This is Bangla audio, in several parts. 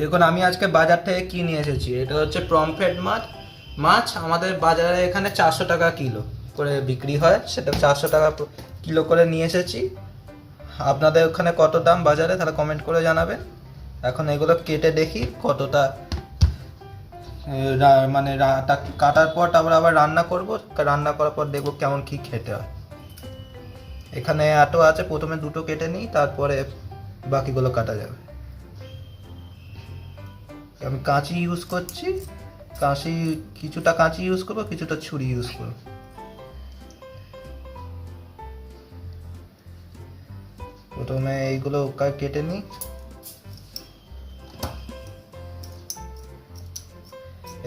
দেখুন, আমি আজকে বাজার থেকে কি নিয়ে এসেছি? এটা হচ্ছে প্রমফ্রেট মাছ। মাছ আমাদের বাজারে এখানে চারশো টাকা কিলো করে বিক্রি হয়। সেটা চারশো টাকা কিলো করে নিয়ে এসেছি। আপনাদের ওখানে কত দাম বাজারে? তাহলে কমেন্ট করে জানাবেন। এখন এগুলো কেটে দেখি কতটা মানে কাটার পর তারপর আবার রান্না করব। রান্না করার পর দেখব কেমন কি খেতে হয়। এখানে এটো আছে, প্রথমে দুটো কেটে নিই, তারপরে বাকিগুলো কাটা যাবে। আমি কাঁচি ইউজ করছি, কাঁচি, কিছুটা কাঁচি ইউজ করব, কিছুটা ছুরি ইউজ করব। প্রথমে এইগুলো কেটে নিই।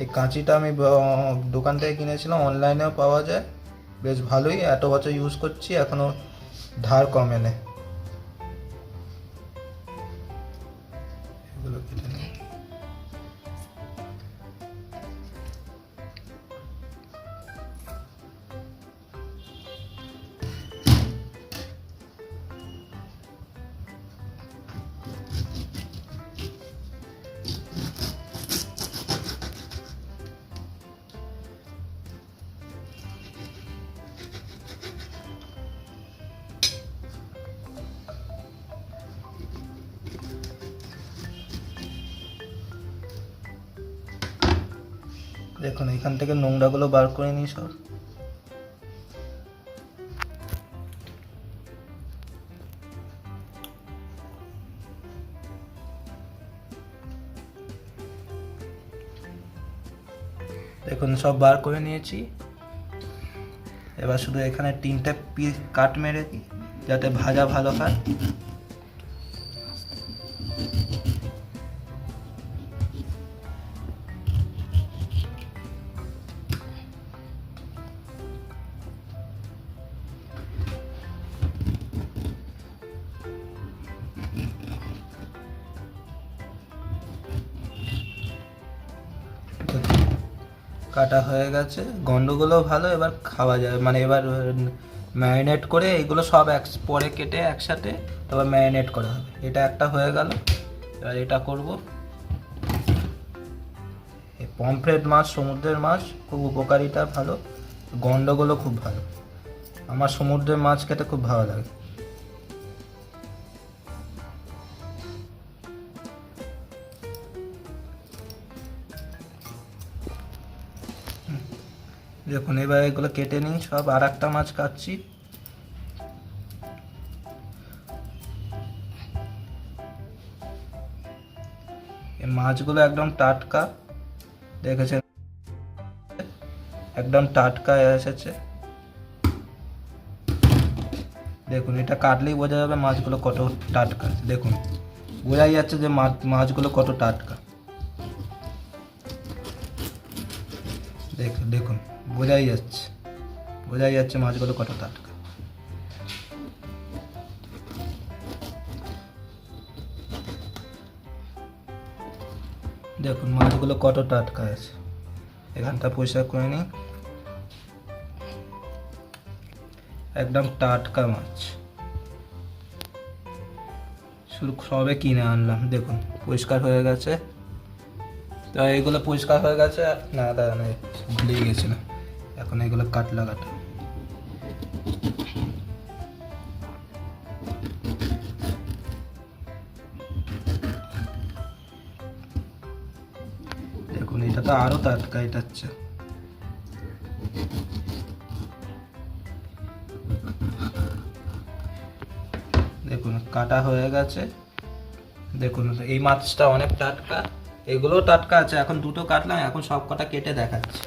এই কাঁচিটা আমি দোকান থেকে কিনেছিলাম অনলাইনেও পাওয়া যায়। বেশ ভালোই, এত বছর ইউজ করছি, এখনও ধার কমে নেই। এগুলো কেটে নিই। দেখুন, এখান থেকে নোংরাগুলো বার করে নিই সব। দেখুন, সব বার করে নিয়েছি। এবার শুধু এখানে তিনটে পিস কাট মেরে দিই, যাতে ভাজা ভালো হয়। কাটা হয়ে গেছে। গন্ডগুলো ভালো, এবার খাওয়া যাবে মানে এবার ম্যারিনেট করে এগুলো সব এক, পরে কেটে একসাথে তারপর ম্যারিনেট করা হবে। এটা একটা হয়ে গেল। এবার এটা করব। পমফ্রেট মাছ, সমুদ্রের মাছ খুব উপকারিতা, ভালো। গন্ডগুলো খুব ভালো। আমার সমুদ্রের মাছ খেতে খুব ভালো লাগে। দেখুন, এবার এগুলো কেটে নিই, সব আর একটা মাছ কাটছি। মাছগুলো একদম টাটকা, দেখেছেন? একদম টাটকা এসেছে। দেখুন, এটা কাটলেই বোঝা যাবে মাছগুলো কত টাটকা। দেখুন, বোঝাই যাচ্ছে যে মাছ, মাছগুলো কত টাটকা। দেখুন দেখুন, বোঝাই যাচ্ছে। বোঝাই যাচ্ছে মাছগুলো কত টাটকা দেখুন, মাছগুলো কত টাটকা আছে। এখানটা পরিষ্কার করে নিই একদম টাটকা মাছ। শুধু সবে কিনে আনলাম, দেখুন, পরিষ্কার হয়ে গেছে। তো এগুলো পরিষ্কার হয়ে গেছে। না দাদা না ভুলেই গেছিলাম এখন এগুলো কাটা দেখুন, এটা তো আরও টাটকা এটা হচ্ছে দেখুন, কাটা হয়ে গেছে। দেখুন, এই মাছটা অনেক টাটকা এগুলো টাটকা আছে এখন দুটো কাটলাম এখন সব কটা কেটে দেখাচ্ছি।